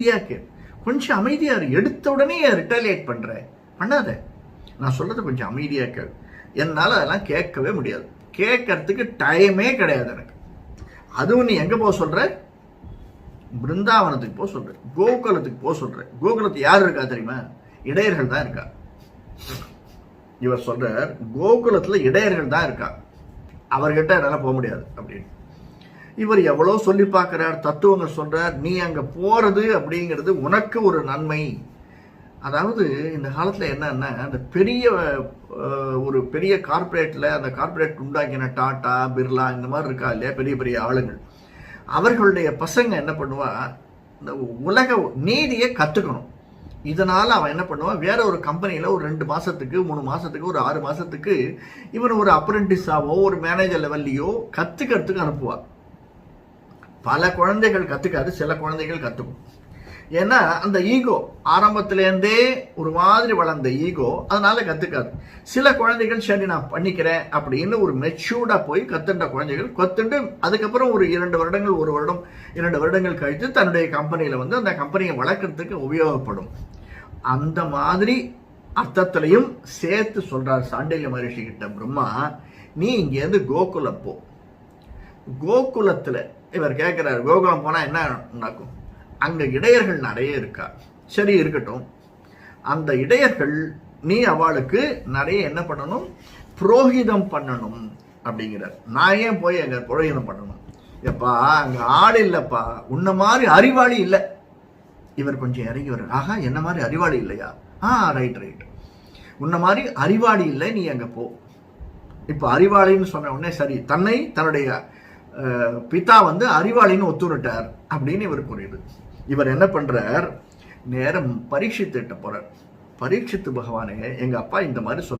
அமைதியா கொஞ்சம் அமைதியாக இரு. எடுத்த உடனே ரிட்டாலியேட் பண்ணுற பண்ணாத. நான் சொல்றது கொஞ்சம் அமைதியா கேள். அதெல்லாம் கேட்கவே முடியாது. கேட்கறதுக்கு டைமே கிடையாது எனக்கு. அதுவும் நீ எங்க போக சொல்ற? பிருந்தாவனத்துக்கு போக சொல்கிற கோகுலத்துக்கு போக சொல்கிற கோகுலத்துக்கு யார் இருக்கா தெரியுமா? இடையர்கள் தான் இருக்கா. இவர் சொல்கிறார் கோகுலத்துல இடையர்கள் தான் இருக்கா. அவர்கிட்ட என்னால போக முடியாது அப்படின்னு. இவர் எவ்வளோ சொல்லி பார்க்குறார் தத்துவங்கள் சொல்கிறார் நீ அங்கே போகிறது அப்படிங்கிறது உனக்கு ஒரு நன்மை. அதாவது இந்த காலத்தில் என்னன்னா அந்த பெரிய ஒரு பெரிய கார்பரேட்டில் அந்த கார்ப்பரேட் உண்டாக்கின டாட்டா பிர்லா இந்த மாதிரி இருக்கா இல்லையா பெரிய பெரிய ஆளுங்கள். அவர்களுடைய பசங்க என்ன பண்ணுவா இந்த உலக நீதியை கற்றுக்கணும் இதனால் அவன் என்ன பண்ணுவான் வேற ஒரு கம்பெனியில் ஒரு ரெண்டு மாதத்துக்கு மூணு மாதத்துக்கு ஒரு ஆறு மாதத்துக்கு இவன் ஒரு அப்ரெண்டிஸாவோ ஒரு மேனேஜர் லெவல்லையோ கற்றுக்கிறதுக்கு அனுப்புவான் பல குழந்தைகள் கற்றுக்காது சில குழந்தைகள் கற்றுக்கும் ஏன்னா அந்த ஈகோ ஆரம்பத்துலேருந்தே ஒரு மாதிரி வளர்ந்த ஈகோ அதனால கற்றுக்காது சில குழந்தைகள் சரி நான் பண்ணிக்கிறேன் அப்படின்னு ஒரு மெச்சூர்டாக போய் கற்றுண்ட குழந்தைகள் கத்துண்டு அதுக்கப்புறம் ஒரு இரண்டு வருடங்கள் ஒரு வருடம் இரண்டு வருடங்கள் கழித்து தன்னுடைய கம்பெனியில் வந்து அந்த கம்பெனியை வளர்க்குறதுக்கு உபயோகப்படும். அந்த மாதிரி அர்த்தத்திலையும் சேர்த்து சொல்கிறார் சாண்டில்ய மகரிஷி கிட்ட பிரம்மா நீ இங்கேருந்து கோகுலம் போ. இவர் கேட்குறாரு கோகுலம் போனால் என்ன நடக்கும்? அங்கே இடையர்கள் நிறைய இருக்கா? சரி இருக்கட்டும். அந்த இடையர்கள் நீ அவளுக்கு நிறைய என்ன பண்ணணும்? புரோகிதம் பண்ணணும் அப்படிங்கிறார். நான் ஏன் போய் அங்கே புரோகிதம் பண்ணணும்? எப்பா அங்கே ஆள் இல்லைப்பா. உன்ன மாதிரி அறிவாளி இல்லை. இவர் கொஞ்சம் இறங்கி வர ஆகா என்ன மாதிரி அறிவாளி இல்லையா? ஆ ரைட் ரைட் உன்ன மாதிரி அறிவாளி இல்லை நீ அங்கே போ. இப்போ அறிவாளின்னு சொன்ன உடனே சரி தன்னை தன்னுடைய பிதா வந்து அறிவாளின்னு ஒத்துணுட்டார் அப்படின்னு இவர் கூறியது. இவர் என்ன பண்றார்? நேரம் பரீட்சித்துட்ட போறார். பரீட்சித்து பகவானே எங்க அப்பா இந்த மாதிரி சொல்